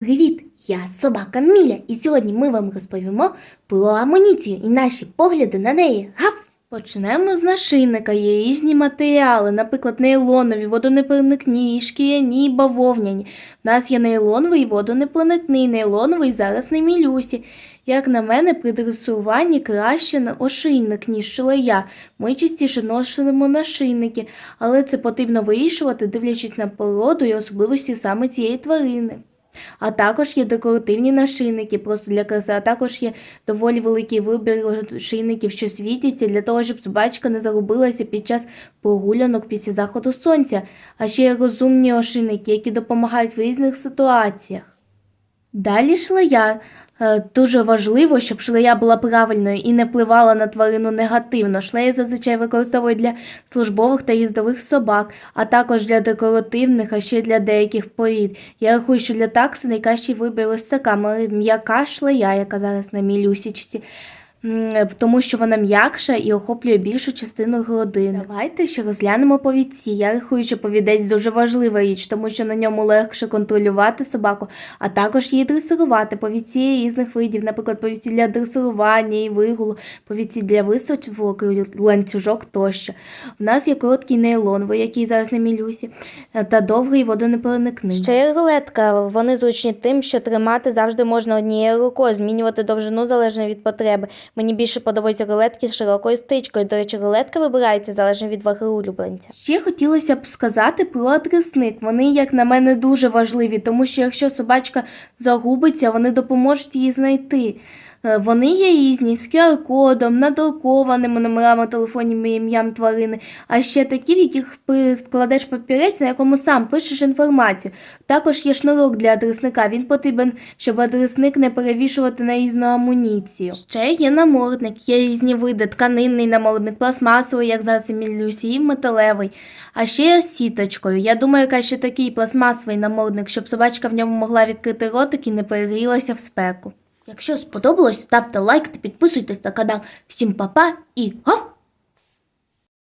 Привіт! Я собака Міля, і сьогодні ми вам розповімо про амуніцію і наші погляди на неї. Гав! Почнемо з нашийника. Є різні матеріали, наприклад, нейлонові, водонепроникні, шкіряні, бавовняні. В нас є нейлоновий водонепроникний, нейлоновий зараз не мілюсі. Як на мене, при дресуванні краще на ошийник, ніж шилея. Ми частіше носимо нашийники, але це потрібно вирішувати, дивлячись на породу і особливості саме цієї тварини. А також є декоративні нашийники, просто для краси, а також є доволі великий вибір нашийників, що світяться, для того, щоб собачка не загубилася під час прогулянок після заходу сонця, а ще є розумні ошийники, які допомагають в різних ситуаціях. Далі шлея. Е, Дуже важливо, щоб шлея була правильною і не впливала на тварину негативно. Шлеї зазвичай використовують для службових та їздових собак, а також для декоративних, а ще для деяких порід. Я рахую, що для такси найкращий вибір ось така м'яка шлея, яка зараз на мілюсічці. М, Тому що вона м'якша і охоплює більшу частину грудини. Давайте ще розглянемо повідці. Я рахую, що повідець дуже важлива річ, тому що на ньому легше контролювати собаку, а також її дресирувати. Повідці різних видів, наприклад, повідці для дресирування і вигулу, повідці для височок, ланцюжок тощо. У нас є короткий нейлоновий, який зараз на мілюсі, е, та довгий водонепроникний. Ще є рулетка. Вони зручні тим, що тримати завжди можна однією рукою, змінювати довжину залежно від потреби. Мені більше подобаються рулетки з широкою стичкою. До речі, рулетка вибирається залежно від ваги улюбленця. Ще хотілося б сказати про адресник. Вони, як на мене, дуже важливі, тому що якщо собачка загубиться, вони допоможуть її знайти. Е, Вони є різні з QR-кодом, надрукованими номерами телефонів і ім'ям тварини, а ще такі, в яких складеш папірець, на якому сам пишеш інформацію. Також є шнурок для адресника. Він потрібен, щоб адресник не перевішувати на різну амуніцію. Ще є намордник, є різні види, тканинний намордник, пластмасовий, як зараз і мілюсі, і металевий. А ще є з сіточкою. Я думаю, яка ще такий пластмасовий намордник, щоб собачка в ньому могла відкрити ротик і не перегрілася в спеку. Якщо сподобалось, ставте лайк та підписуйтесь на канал. Всім па-па і гав!